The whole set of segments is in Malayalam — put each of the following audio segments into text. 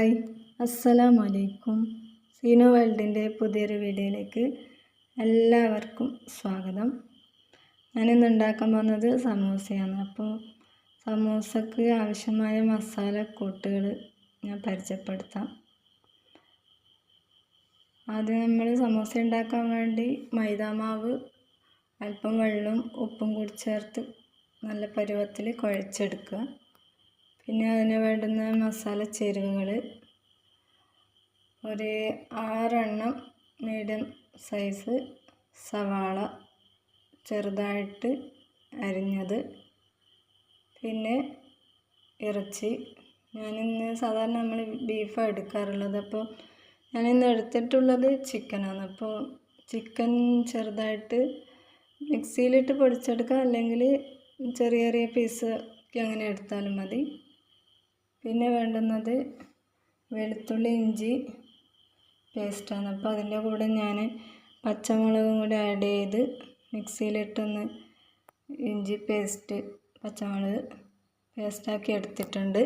ഹായ്. അസ്സലാമു അലൈക്കും സീനോ വേൾഡിന്റെ പുതിയൊരു വീഡിയോയിലേക്ക് എല്ലാവർക്കും സ്വാഗതം. ഞാനിന്ന് ഉണ്ടാക്കാൻ പോകുന്നത് സമൂസയാണ്. അപ്പോൾ സമൂസക്ക് ആവശ്യമായ മസാല കൂട്ടുകൾ ഞാൻ പരിചയപ്പെടുത്താം. ആദ്യം നമ്മൾ സമൂസ ഉണ്ടാക്കാൻ വേണ്ടി മൈദാമാവ് അല്പം വെള്ളവും ഉപ്പും കൂടി ചേർത്ത് നല്ല പരുവത്തിൽ കുഴച്ചെടുക്കുക. പിന്നെ അതിന് വേണ്ടുന്ന മസാല ചേരുവകൾ ഒരു ആറെണ്ണം മീഡിയം സൈസ് സവാള ചെറുതായിട്ട് അരിഞ്ഞത്. പിന്നെ ഇറച്ചി. ഞാനിന്ന് സാധാരണ നമ്മൾ ബീഫാണ് എടുക്കാറുള്ളത്. അപ്പോൾ ഞാനിന്ന് എടുത്തിട്ടുള്ളത് ചിക്കനാണ്. അപ്പോൾ ചിക്കൻ ചെറുതായിട്ട് മിക്സിയിലിട്ട് പൊടിച്ചെടുക്കുക അല്ലെങ്കിൽ ചെറിയ ചെറിയ പീസ് അങ്ങനെ എടുത്താലും മതി. പിന്നെ വേണ്ടുന്നത് വെളുത്തുള്ളി ഇഞ്ചി പേസ്റ്റാണ് അപ്പോൾ അതിന്റെ കൂടെ ഞാൻ പച്ചമുളകും കൂടി ആഡ് ചെയ്ത് മിക്സിയിലിട്ടൊന്ന് ഇഞ്ചി പേസ്റ്റ് പച്ചമുളക് പേസ്റ്റാക്കി എടുത്തിട്ടുണ്ട്.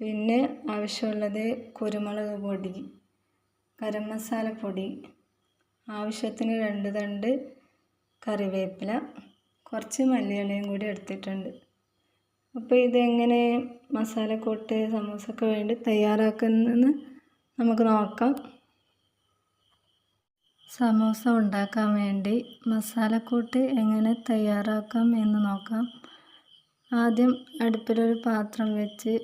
പിന്നെ ആവശ്യമുള്ളത് കുരുമുളക് പൊടി ഗരം മസാല പൊടി ആവശ്യത്തിന് രണ്ട് തണ്ട് കറിവേപ്പില കുറച്ച് മല്ലിയിലയും കൂടി എടുത്തിട്ടുണ്ട്. അപ്പോൾ ഇതെങ്ങനെ മസാലക്കൂട്ട് സമൂസക്ക് വേണ്ടി തയ്യാറാക്കുന്നതെന്ന് നമുക്ക് നോക്കാം. സമൂസ ഉണ്ടാക്കാൻ വേണ്ടി മസാലക്കൂട്ട് എങ്ങനെ തയ്യാറാക്കാം എന്ന് നോക്കാം. ആദ്യം അടുപ്പിലൊരു പാത്രം വെച്ച്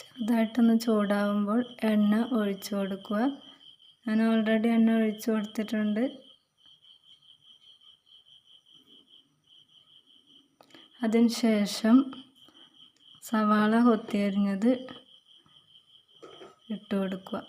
ചെറുതായിട്ടൊന്ന് ചൂടാവുമ്പോൾ എണ്ണ ഒഴിച്ചു കൊടുക്കുക. ഞാൻ ഓൾറെഡി എണ്ണ ഒഴിച്ചു കൊടുത്തിട്ടുണ്ട്. അതിന് ശേഷം സവാള കൊത്തിയരിഞ്ഞത് ഇട്ട് കൊടുക്കുക.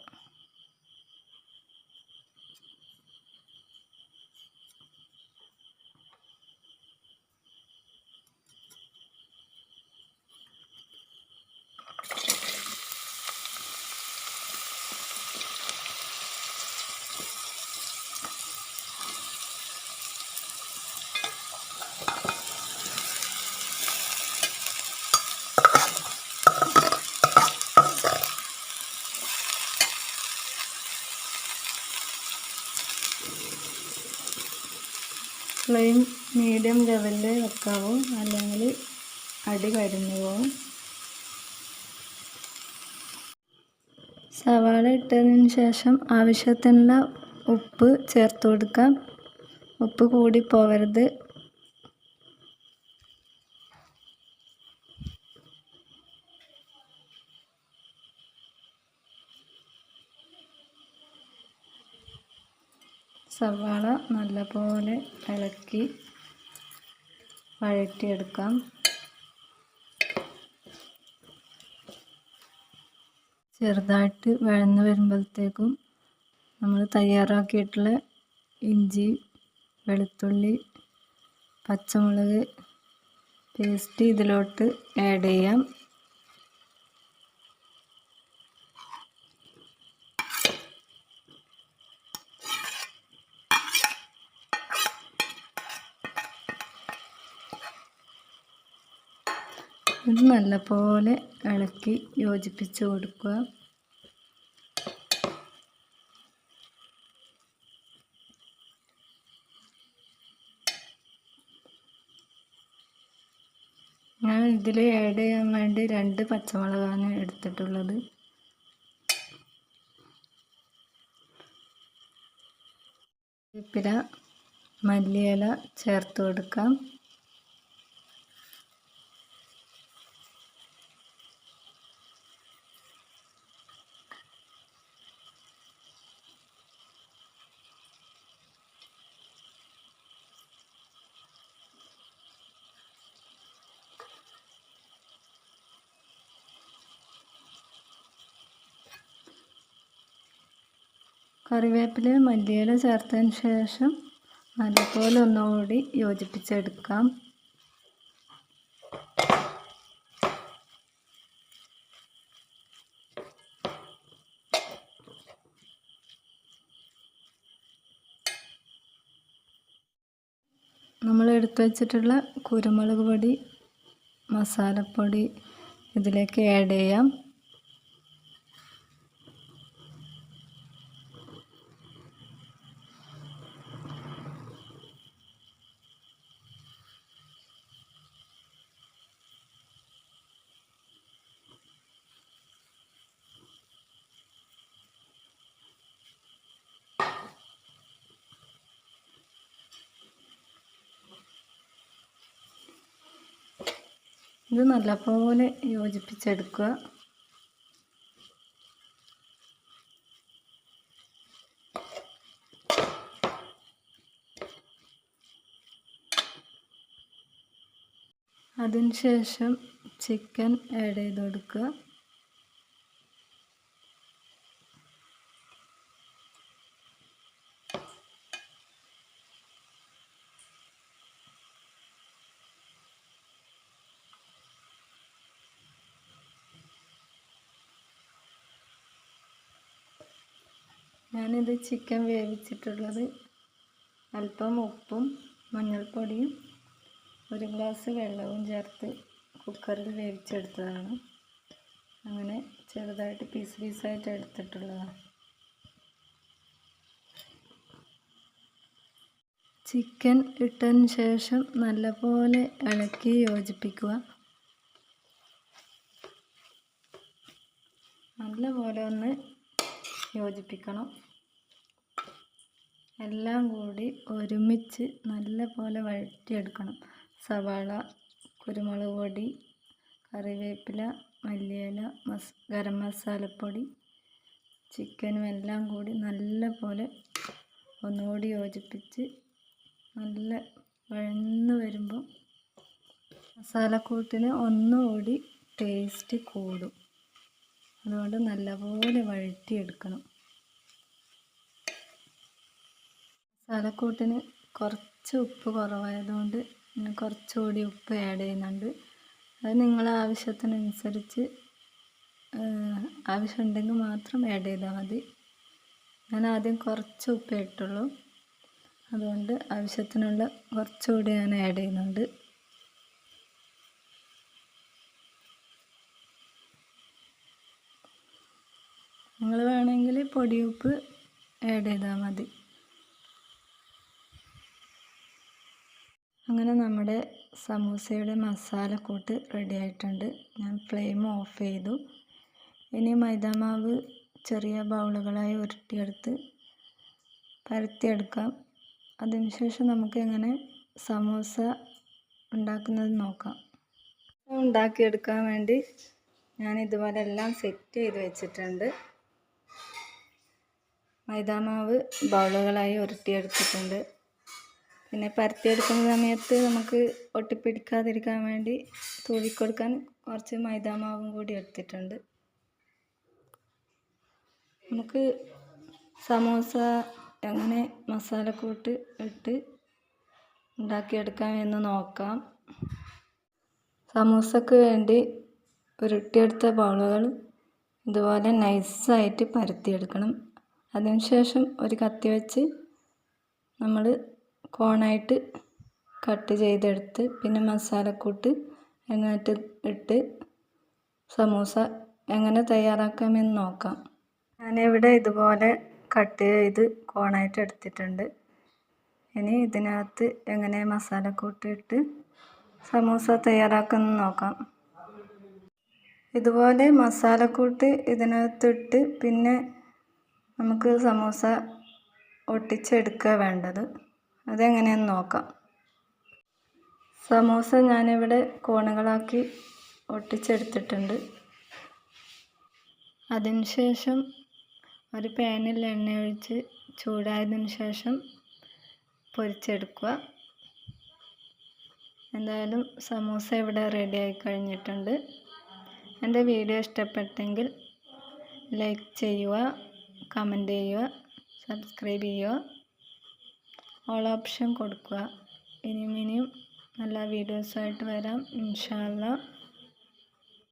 ഫ്ലെയിം മീഡിയം ലെവലിൽ വെക്കാവൂ? അല്ലെങ്കിൽ അടി കരിഞ്ഞു പോകും സവാള ഇട്ടതിന് ശേഷം ആവശ്യത്തിനുള്ള ഉപ്പ് ചേർത്ത് കൊടുക്കാം. ഉപ്പ് കൂടി പോകരുത് സവാള നല്ലപോലെ ഇളക്കി വഴറ്റിയെടുക്കാം. ചെറുതായിട്ട് വഴന്ന് വരുമ്പോഴത്തേക്കും നമ്മൾ തയ്യാറാക്കിയിട്ടുള്ള ഇഞ്ചി വെളുത്തുള്ളി പച്ചമുളക് പേസ്റ്റ് ഇതിലോട്ട് ആഡ് ചെയ്യാം. നല്ലപോലെ ഇളക്കി യോജിപ്പിച്ച് കൊടുക്കുക. ഞാൻ ഇതിൽ ആഡ് ചെയ്യാൻ വേണ്ടി രണ്ട് പച്ചമുളകാണ് എടുത്തിട്ടുള്ളത്. വേപ്പില മല്ലിയില ചേർത്ത് കൊടുക്കാം. കറിവേപ്പില മല്ലിയില ചേർത്തതിന് ശേഷം നല്ലപോലെ ഒന്നുകൂടി യോജിപ്പിച്ചെടുക്കാം. നമ്മൾ എടുത്തു വച്ചിട്ടുള്ള കുരുമുളക് പൊടി മസാലപ്പൊടി ഇതിലേക്ക് ആഡ് ചെയ്യാം. ഇത് നല്ലപോലെ യോജിപ്പിച്ചെടുക്കുക. അതിനുശേഷം ചിക്കൻ ആഡ് ചെയ്ത് കൊടുക്കുക ഞാനിത് ചിക്കൻ വേവിച്ചിട്ടുള്ളത് അല്പം ഉപ്പും മഞ്ഞൾപ്പൊടിയും ഒരു ഗ്ലാസ് വെള്ളവും ചേർത്ത് കുക്കറിൽ വേവിച്ചെടുത്തതാണ്. അങ്ങനെ ചെറുതായിട്ട് പീസ് പീസായിട്ട് എടുത്തിട്ടുള്ളതാണ് ചിക്കൻ ഇട്ടതിന് ശേഷം നല്ലപോലെ ഇളക്കി യോജിപ്പിക്കുക. നല്ലപോലെ ഒന്ന് യോജിപ്പിക്കണം. എല്ലാം കൂടി ഒരുമിച്ച് നല്ല പോലെ വഴറ്റിയെടുക്കണം. സവാള കുരുമുളക് പൊടി കറിവേപ്പില മല്ലിയില മസ് ഗരം മസാലപ്പൊടി ചിക്കനും എല്ലാം കൂടി നല്ല പോലെ ഒന്നുകൂടി യോജിപ്പിച്ച് നല്ല വഴന്ന് വരുമ്പോൾ മസാലക്കൂട്ടിന് ഒന്നുകൂടി ടേസ്റ്റ് കൂടും. അതുകൊണ്ട് നല്ലപോലെ വഴറ്റിയെടുക്കണം. മസാലക്കൂട്ടിന് കുറച്ച് ഉപ്പ് കുറവായതുകൊണ്ട് ഞാൻ കുറച്ചുകൂടി ഉപ്പ് ആഡ് ചെയ്യുന്നുണ്ട്. അത് നിങ്ങളെ ആവശ്യത്തിനനുസരിച്ച് ആവശ്യമുണ്ടെങ്കിൽ മാത്രം ആഡ് ചെയ്താൽ മതി. ഞാൻ ആദ്യം കുറച്ച് ഉപ്പ് ഇട്ടുള്ളൂ. അതുകൊണ്ട് ആവശ്യത്തിനുള്ള കുറച്ചുകൂടി ഞാൻ ആഡ് ചെയ്യുന്നുണ്ട്. നിങ്ങൾ വേണമെങ്കിൽ പൊടിയുപ്പ് ആഡ് ചെയ്താൽ മതി. അങ്ങനെ നമ്മുടെ സമൂസയുടെ മസാലക്കൂട്ട് റെഡി ആയിട്ടുണ്ട്. ഞാൻ ഫ്ലെയിം ഓഫ് ചെയ്തു. ഇനി മൈദാമാവ് ചെറിയ ബൗളുകളായി ഉരുട്ടിയെടുത്ത് പരത്തിയെടുക്കാം. അതിനുശേഷം നമുക്ക് എങ്ങനെ സമൂസ ഉണ്ടാക്കുന്നത് നോക്കാം. ഉണ്ടാക്കിയെടുക്കാൻ വേണ്ടി ഞാൻ ഇതുപോലെ എല്ലാം സെറ്റ് ചെയ്ത് വെച്ചിട്ടുണ്ട്. മൈദാമാവ് ബൗളുകളായി ഉരുട്ടിയെടുത്തിട്ടുണ്ട്. പിന്നെ പരത്തി എടുക്കുന്ന സമയത്ത് നമുക്ക് ഒട്ടിപ്പിടിക്കാതിരിക്കാൻ വേണ്ടി തൂവിക്കൊടുക്കാൻ കുറച്ച് മൈദാമാവും കൂടി എടുത്തിട്ടുണ്ട്. നമുക്ക് സമോസ എങ്ങനെ മസാലക്കൂട്ട് ഇട്ട് ഉണ്ടാക്കിയെടുക്കാം എന്ന് നോക്കാം. സമൂസക്ക് വേണ്ടി ഉരുട്ടിയെടുത്ത ബൗളുകൾ ഇതുപോലെ നൈസായിട്ട് പരത്തിയെടുക്കണം. അതിനുശേഷം ഒരു കത്തി വെച്ച് നമ്മൾ കോണായിട്ട് കട്ട് ചെയ്തെടുത്ത് പിന്നെ മസാലക്കൂട്ട് എന്നിട്ട് ഇട്ട് സമൂസ എങ്ങനെ തയ്യാറാക്കാമെന്ന് നോക്കാം. ഞാനിവിടെ ഇതുപോലെ കട്ട് ചെയ്ത് കോണായിട്ട് എടുത്തിട്ടുണ്ട്. ഇനി ഇതിനകത്ത് എങ്ങനെ മസാലക്കൂട്ട് ഇട്ട് സമൂസ തയ്യാറാക്കുന്നത് നോക്കാം. ഇതുപോലെ മസാലക്കൂട്ട് ഇതിനകത്തിട്ട് പിന്നെ നമുക്ക് സമൂസ ഒട്ടിച്ചെടുക്കുക വേണ്ടത്. അതെങ്ങനെയെന്ന് നോക്കാം. സമൂസ ഞാനിവിടെ കോണുകളാക്കി ഒട്ടിച്ചെടുത്തിട്ടുണ്ട്. അതിനുശേഷം ഒരു പാനിൽ എണ്ണ ഒഴിച്ച് ചൂടായതിനു ശേഷം പൊരിച്ചെടുക്കുക. എന്തായാലും സമൂസ ഇവിടെ റെഡി ആയി കഴിഞ്ഞിട്ടുണ്ട്. എന്റെ വീഡിയോ ഇഷ്ടപ്പെട്ടെങ്കിൽ ലൈക്ക് ചെയ്യുക കമന്റ് ചെയ്യുക സബ്സ്ക്രൈബ് ചെയ്യുക. ഓൾ ഓപ്ഷൻ കൊടുക്കുക. ഇനിയും ഇനിയും നല്ല വീഡിയോസായിട്ട് വരാം. ഇൻഷാല്ല